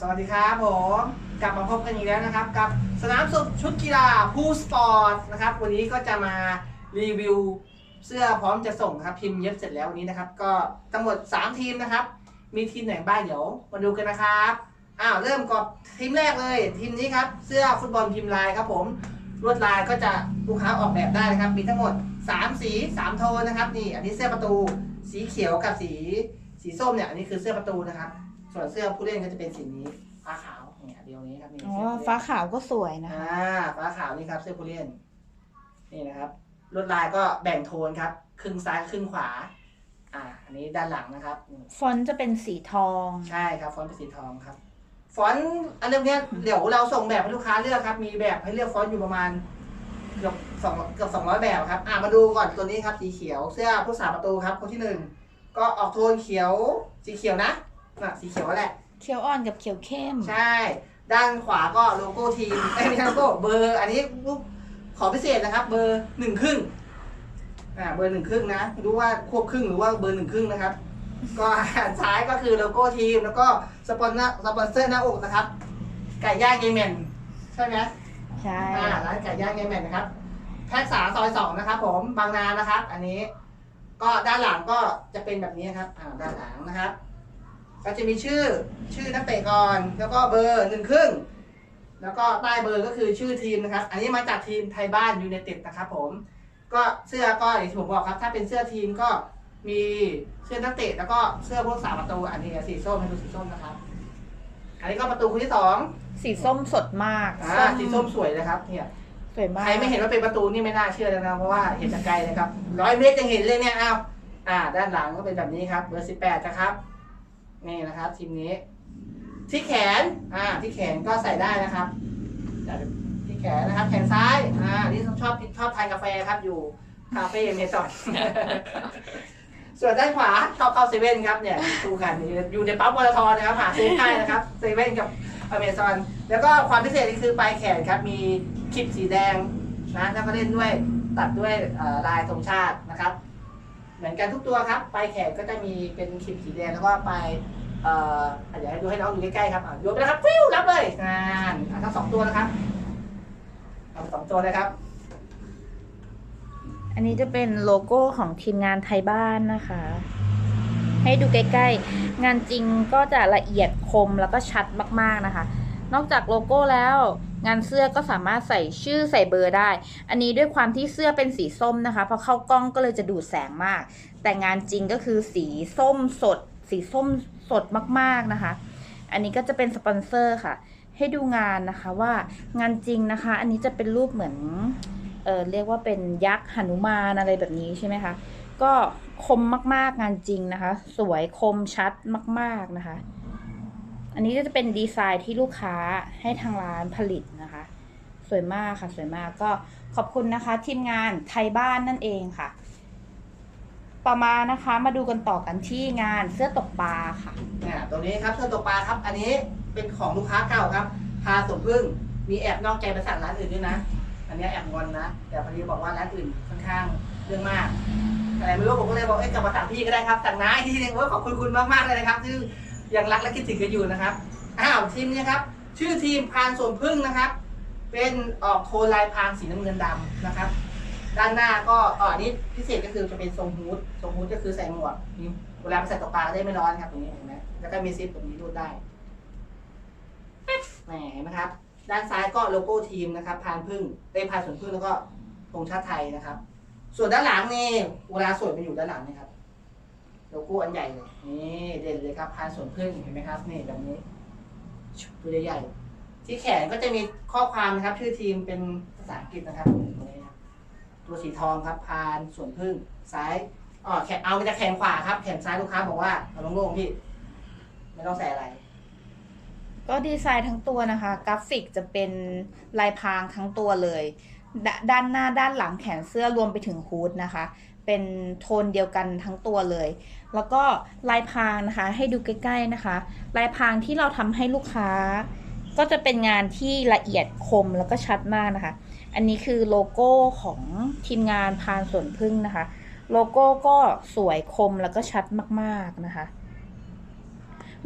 สวัสดีครับผม กลับมาพบกันอีกแล้วนะครับ กับสนามสุขชุดกีฬาพูสปอร์ตนะครับ วันนี้ก็จะมารีวิวเสื้อพร้อมจะส่งครับพิมพ์เย็บเสร็จแล้ววันนี้นะครับ ก็ทั้งหมด 3 ทีมนะครับ มีทีมไหนบ้างเดี๋ยวมาดูกันนะครับอ้าวเริ่มกับทีมแรกเลย ทีมนี้ครับเสื้อฟุตบอลพิมพ์ลายครับผมลวดลายก็จะลูกค้าออกแบบได้นะครับ มีทั้งหมด 3 สี 3 โทนนะครับนี่ อันนี้เสื้อประตู สีเขียวกับสีสีส้มเนี่ยอันนี้คือเสื้อประตูนะครับ ส่วนเสื้อผู้เล่นก็จะเป็นสีนี้ฟ้าขาวเนี่ยเดียวนี้ครับนี่อ๋อเสื้อผู้เล่นฟ้าขาวก็สวยนะคะ อ่าฟ้าขาวนี่ครับ เสื้อผู้เล่นนี่นะครับลวดลายก็แบ่งโทนครับ ครึ่งซ้ายครึ่งขวา อ่า อันนี้ด้านหลังนะครับนี่ ฟอนต์จะเป็นสีทอง ใช่ครับฟอนต์เป็นสีทองครับ ฟอนต์อันเนี้ยเดี๋ยวเราส่งแบบให้ลูกค้าเลือกครับ มีแบบให้เลือกฟอนต์อยู่ประมาณเกือบสองเกือบสองร้อยแบบครับ อ่ามาดูก่อนตัวนี้ครับสีเขียวเสื้อผู้สาประตูครับคนที่หนึ่งก็ออกโทนเขียวสีเขียวนะ น่ะสีเขียวแหละ เขียวอ่อนกับเขียวเข้ม ใช่ ด้านขวาก็โลโก้ทีมเอ้ยไม่ใช่โลโก้เบอร์ อันนี้ลูกขอพิเศษนะครับ เบอร์หนึ่งครึ่งอ่าเบอร์หนึ่งครึ่งนะไม่รู้ว่าควบครึ่งหรือว่าเบอร์หนึ่งครึ่งนะครับ ก็หันซ้ายก็คือโลโก้ทีม แล้วก็สปอนเซอร์สปอนเซอร์หน้าอกนะครับ ไก่ย่างเยเมนใช่ไหมใช่อ่าร้านไก่ย่างเยเมนนะครับ แพ็กษาซอยสองนะครับผมบางนานะครับ อันนี้ ก็ด้านหลังก็จะเป็นแบบนี้ครับอ่าด้านหลังนะครับ ก็จะมีชื่อชื่อนักเตะก่อน แล้วก็เบอร์หนึ่งครึ่ง แล้วก็ใต้เบอร์ก็คือชื่อทีมนะครับ อันนี้มาจากทีมไทยบ้านยูไนเต็ดนะครับผมก็เสื้อก็อย่างที่ผมบอกครับ ถ้าเป็นเสื้อทีมก็มีเสื้อนักเตะแล้วก็เสื้อพวกสามประตูอันนี้สีส้มให้ดูสีส้มนะครับ อันนี้ก็ประตูคนที่สองสีส้มสดมากอ่าสีส้มสวยเลยครับเนี่ยสวยมากใครไม่เห็นว่าเป็นประตูนี่ไม่น่าเชื่อแล้วนะเพราะว่าเห็นจากไกลเลยครับร้อยเมตรยังเห็นเลยเนี่ยอ้าวอ่า ด้านหลังก็เป็นแบบนี้ครับเบอร์สิบแปดนะครับ นี่นะครับทีมนี้ ที่แขนอ่าที่แขนก็ใส่ได้นะครับที่แขนนะครับ แขนซ้ายอ่านี่ชอบชอบทานกาแฟครับอยู่คาเฟ่เมซอนส่วนด้านขวาชอบเข้าเซเว่นครับเนี่ยดูกันอยู่ในปั๊มปตทนะครับหาซื้อง่ายนะครับเซเว่นกับอเมซอนแล้วก็ความพิเศษนี่คือปลายแขนครับมีคลิปสีแดงนะแล้วก็เล่นด้วยตัดด้วยลายธงชาตินะครับ เหมือนกันทุกตัวครับ ปลายแขนก็จะมีเป็นคลิปสีแดงแล้วก็ปลายเอ่ออะเดี๋ยวให้ดูให้น้องดูใกล้ๆครับอะโยนไปแล้วครับฟิวรับเลยงานทั้งสองตัวนะครับเอาสองตัวเลยครับ อันนี้จะเป็นโลโก้ของทีมงานไทยบ้านนะคะ ให้ดูใกล้ๆ งานจริงก็จะละเอียดคมแล้วก็ชัดมากๆนะคะ นอกจากโลโก้แล้ว งานเสื้อก็สามารถใส่ชื่อใส่เบอร์ได้ อันนี้ด้วยความที่เสื้อเป็นสีส้มนะคะพอเข้ากล้องก็เลยจะดูดแสงมาก แต่งานจริงก็คือสีส้มสด สีส้มสดมากๆนะคะ อันนี้ก็จะเป็นสปอนเซอร์ค่ะ ให้ดูงานนะคะว่างานจริงนะคะ อันนี้จะเป็นรูปเหมือนเออเรียกว่าเป็นยักษ์หนุมานอะไรแบบนี้ใช่ไหมคะก็คมมากๆงานจริงนะคะ สวยคมชัดมาก ๆนะคะ อันนี้ก็จะเป็นดีไซน์ที่ลูกค้าให้ทางร้านผลิตนะคะ สวยมากค่ะ สวยมากก็ขอบคุณนะคะทีมงานไทยบ้านนั่นเองค่ะ ต่อมานะคะมาดูกันต่อกันที่งานเสื้อตกปลาค่ะอ่าตัวนี้ครับเสื้อตัวปลาครับ อันนี้เป็นของลูกค้าเก่าครับ พาสมพึ่งมีแอบนอกใจไปสั่งร้านอื่นด้วยนะ อันนี้แอบงอนนะ แต่พอดีบอกว่าร้านอื่นค่อนข้างเรื่องมากอะไรไม่รู้ผมก็เลยบอกเอ้ยกลับมาสั่งพี่ก็ได้ครับสั่งน้าอีกทีนึงโอ้ยขอบคุณคุณมากมากๆเลยนะครับที่ง ยังรักและคิดถึงกันอยู่นะครับอ้าวทีมนี้ครับ ชื่อทีมพานสวนพึ่งนะครับ เป็นออกโทนลายพางสีน้ำเงินดำนะครับ ด้านหน้าก็อ๋อนนี้พิเศษก็คือจะเป็นทรงฮูดทรงฮูดก็คือใส่หมวกเวลาไปใส่ตกปลาก็ได้ไม่ร้อนครับตรงนี้เห็นไหมแล้วก็มีซิปตรงนี้รูดได้แหมเห็นไหมครับ ด้านซ้ายก็โลโก้ทีมนะครับพานพึ่งเอ้พานสวนพึ่งแล้วก็ธงชาติไทยนะครับ ส่วนด้านหลังนี่เวลาสวยไปอยู่ด้านหลังนะครับ โลโก้อันใหญ่เลยนี่เด่นเลยครับพานสวนพึ่งเห็นไหมครับ นี่แบบนี้ตัวใหญ่ๆที่แขนก็จะมีข้อความนะครับ ชื่อทีมเป็นภาษาอังกฤษนะครับตรงนี้ครับตัวสีทองครับพานสวนพึ่งซ้ายอ๋อแขนเอามาจากแขนขวาครับแขนซ้ายลูกค้าบอกว่าเอาโล่งๆพี่ไม่ต้องใส่อะไร ก็ดีไซน์ทั้งตัวนะคะ กราฟิกจะเป็นลายพรางทั้งตัวเลยดด้านหน้าด้านหลังแขนเสื้อรวมไปถึงฮูดนะคะ เป็นโทนเดียวกันทั้งตัวเลย แล้วก็ลายพรางนะคะ ให้ดูใกล้ๆนะคะ ลายพรางที่เราทำให้ลูกค้า ก็จะเป็นงานที่ละเอียดคมแล้วก็ชัดมากนะคะ อันนี้คือโลโก้ของทีมงานพานสวนพึ่งนะคะ โลโก้ก็สวยคมแล้วก็ชัดมากๆนะคะ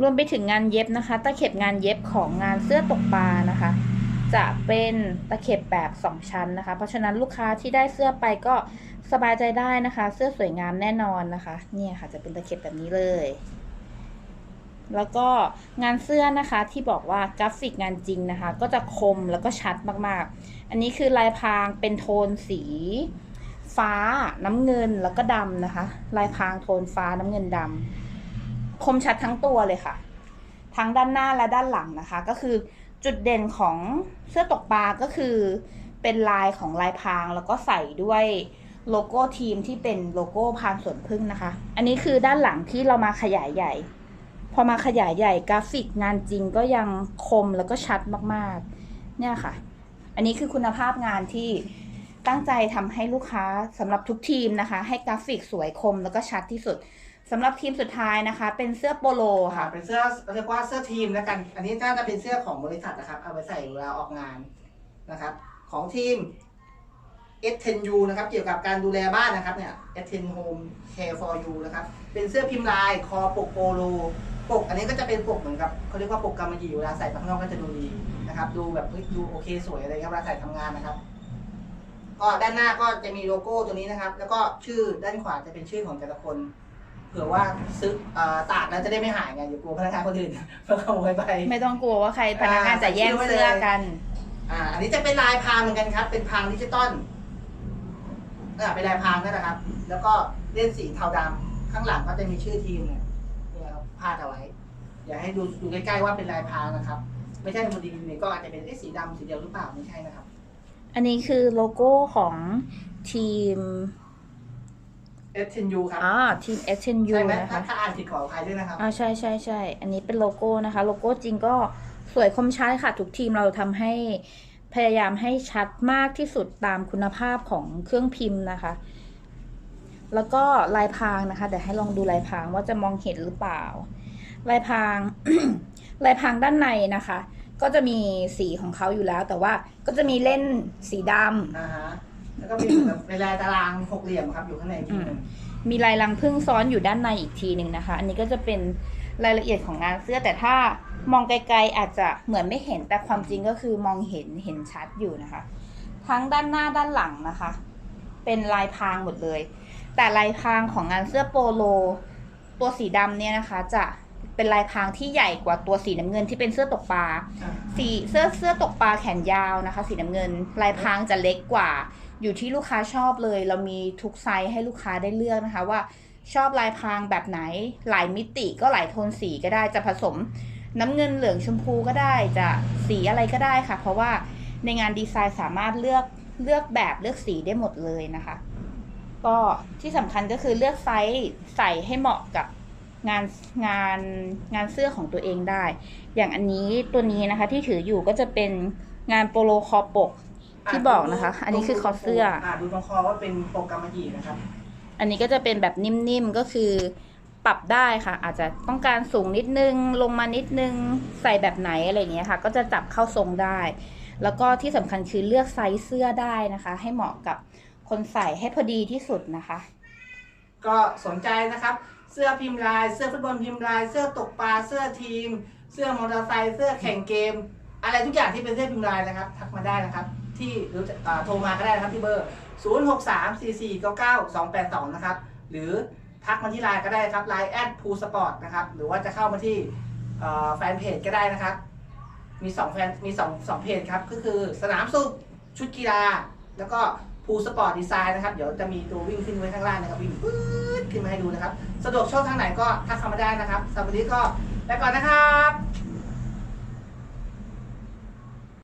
รวมไปถึงงานเย็บนะคะตะเข็บงานเย็บของงานเสื้อตกปลานะคะ จะเป็นตะเข็บแบบสองชั้นนะคะ เพราะฉะนั้นลูกค้าที่ได้เสื้อไปก็สบายใจได้นะคะ เสื้อสวยงามแน่นอนนะคะ เนี่ยค่ะจะเป็นตะเข็บแบบนี้เลย แล้วก็งานเสื้อนะคะที่บอกว่ากราฟิกงานจริงนะคะ ก็จะคมแล้วก็ชัดมากๆ อันนี้คือลายพรางเป็นโทนสี ฟ้าน้ำเงินแล้วก็ดำนะคะ ลายพรางโทนฟ้าน้ำเงินดำคมชัดทั้งตัวเลยค่ะ ทั้งด้านหน้าและด้านหลังนะคะ ก็คือจุดเด่นของเสื้อตกปลาก็คือ เป็นลายของลายพรางแล้วก็ใส่ด้วยโลโก้ทีมที่เป็นโลโก้พรางสวนพึ่งนะคะ อันนี้คือด้านหลังที่เรามาขยายใหญ่ พอมาขยายใหญ่กราฟิกงานจริงก็ยังคมแล้วก็ชัดมากๆ เนี่ยค่ะ อันนี้คือคุณภาพงานที่ตั้งใจทำให้ลูกค้าสำหรับทุกทีมนะคะ ให้กราฟิกสวยคมแล้วก็ชัดที่สุด สำหรับทีมสุดท้ายนะคะ เป็นเสื้อโปโลค่ะ เป็นเสื้อเรียกว่าเสื้อทีมแล้วกัน อันนี้น่าจะเป็นเสื้อของบริษัทนะครับ เอาไปใส่เวลาออกงานนะครับ ของทีม S10U นะครับ เกี่ยวกับการดูแลบ้านนะครับเนี่ย S10 Home Care for You นะครับ เป็นเสื้อพิมพ์ลายคอปกโปโล ปก อันนี้ก็จะเป็นปกเหมือนกับเขาเรียกว่าปกกำมะหยี่เวลาใส่ไปข้างนอกก็จะดูดีนะครับ ดูแบบเฮ้ยดูโอเคสวยอะไรครับเวลาใส่ทำงานนะครับ ก็ด้านหน้าก็จะมีโลโก้ตัวนี้นะครับ แล้วก็ชื่อด้านขวาจะเป็นชื่อของแต่ละคน เผื่อว่าซื้อเอ่อตากแล้วจะได้ไม่หายไงอย่ากลัวพนักงานคนอื่นมาขโมยไป ไม่ต้องกลัวว่าใครพนักงานจะแย่งเสื้อกัน อ่า อันนี้จะเป็นลายพรางเหมือนกันครับ เป็นพรางดิจิตอลอ่าเป็นลายพรางนั่นแหละครับ แล้วก็เล่นสีเทาดำข้างหลังก็จะมีชื่อทีมเนี่ยเนี่ยครับพาดเอาไว้ อย่าให้ดูดูใกล้ๆว่าเป็นลายพรางนะครับ ไม่ใช่มันดีเนี่ยก็อาจจะเป็นเอ๊ะสีดำสีเดียวหรือเปล่าไม่ใช่นะครับ อันนี้คือโลโก้ของทีม S10U ครับอ่าทีม SNU ใช่ไหมนะถ้าคะ ถ้าอ่านผิดขออภัยด้วยนะครับ อ่าใช่ใช่ใช่ อันนี้เป็นโลโก้นะคะ โลโก้จริงก็สวยคมชัดค่ะ ทุกทีมเราทำให้พยายามให้ชัดมากที่สุดตามคุณภาพของเครื่องพิมพ์นะคะ แล้วก็ลายพรางนะคะเดี๋ยวให้ลองดูลายพรางว่าจะมองเห็นหรือเปล่า ลายพราง ลายพรางด้านในนะคะ ก็จะมีสีของเขาอยู่แล้ว แต่ว่าก็จะมีเล่นสีดำ อ่าฮะ แล้วก็มีเหมือนกับเป็นลายตารางหกเหลี่ยมครับอยู่ข้างในอีกทีหนึงมีลายรังพึ่งซ้อนอยู่ด้านในอีกทีหนึ่งนะคะ อันนี้ก็จะเป็นรายละเอียดของงานเสื้อแต่ถ้ามองไกลๆอาจจะเหมือนไม่เห็นแต่ความจริงก็คือมองเห็นเห็นชัดอยู่นะคะ ทั้งด้านหน้าด้านหลังนะคะ เป็นลายพรางหมดเลย แต่ลายพรางของงานเสื้อโปโล ตัวสีดำเนี่ยนะคะ จะเป็นลายพรางที่ใหญ่กว่าตัวสีน้ำเงินที่เป็นเสื้อตกปลา อ่า สีเสื้อเสื้อตกปลาแขนยาวนะคะ สีน้ำเงิน ลายพรางจะเล็กกว่า อยู่ที่ลูกค้าชอบเลย เรามีทุกไซส์ให้ลูกค้าได้เลือกนะคะว่าชอบลายพรางแบบไหน หลายมิติก็หลายโทนสีก็ได้จะผสมน้ำเงินเหลืองชมพูก็ได้จะสีอะไรก็ได้ค่ะ เพราะว่าในงานดีไซน์สามารถเลือกเลือกแบบเลือกสีได้หมดเลยนะคะ ก็ที่สำคัญก็คือเลือกไซส์ใส่ให้เหมาะกับงานงานงานเสื้อของตัวเองได้ อย่างอันนี้ตัวนี้นะคะที่ถืออยู่ก็จะเป็นงานโปโลคอปก ที่บอกนะคะ อันนี้คือคอเสื้ออ่าดูตรงคอว่าเป็นโปรแกรมมาหยีนะครับ อันนี้ก็จะเป็นแบบนิ่มๆ ก็คือปรับได้ค่ะ อาจจะต้องการสูงนิดนึง ลงมานิดนึง ใส่แบบไหนอะไรอย่างเงี้ยค่ะ ก็จะจับเข้าทรงได้ แล้วก็ที่สำคัญคือเลือกไซส์เสื้อได้นะคะ ให้เหมาะกับคนใส่ให้พอดีที่สุดนะคะ ก็สนใจนะครับ เสื้อพิมพ์ลาย เสื้อฟุตบอลพิมพ์ลาย เสื้อตกปลา เสื้อทีม เสื้อมอเตอร์ไซค์ เสื้อแข่งเกม อะไรทุกอย่างที่เป็นเสื้อพิมพ์ลายนะครับ ทักมาได้นะครับ ที่หรือโทรมาก็ได้นะครับที่เบอร์ 0 6 3 4 4 9 9 2 8 2 นะครับ หรือทักมาที่ไลน์ก็ได้ครับไลน์แอดพูสปอร์ตนะครับ หรือว่าจะเข้ามาที่แฟนเพจก็ได้นะครับ มีสองแฟนมีสองสองเพจครับ ก็คือสนามสุขชุดกีฬา แล้วก็พูสปอร์ตดีไซน์นะครับ เดี๋ยวจะมีตัววิ่งขึ้นไว้ข้างล่างนะครับ วิ่งปื๊ดขึ้นมาให้ดูนะครับ สะดวกช่องทางไหนก็ทักเข้ามาได้นะครับสำหรับวันนี้ก็ไปก่อนนะครับ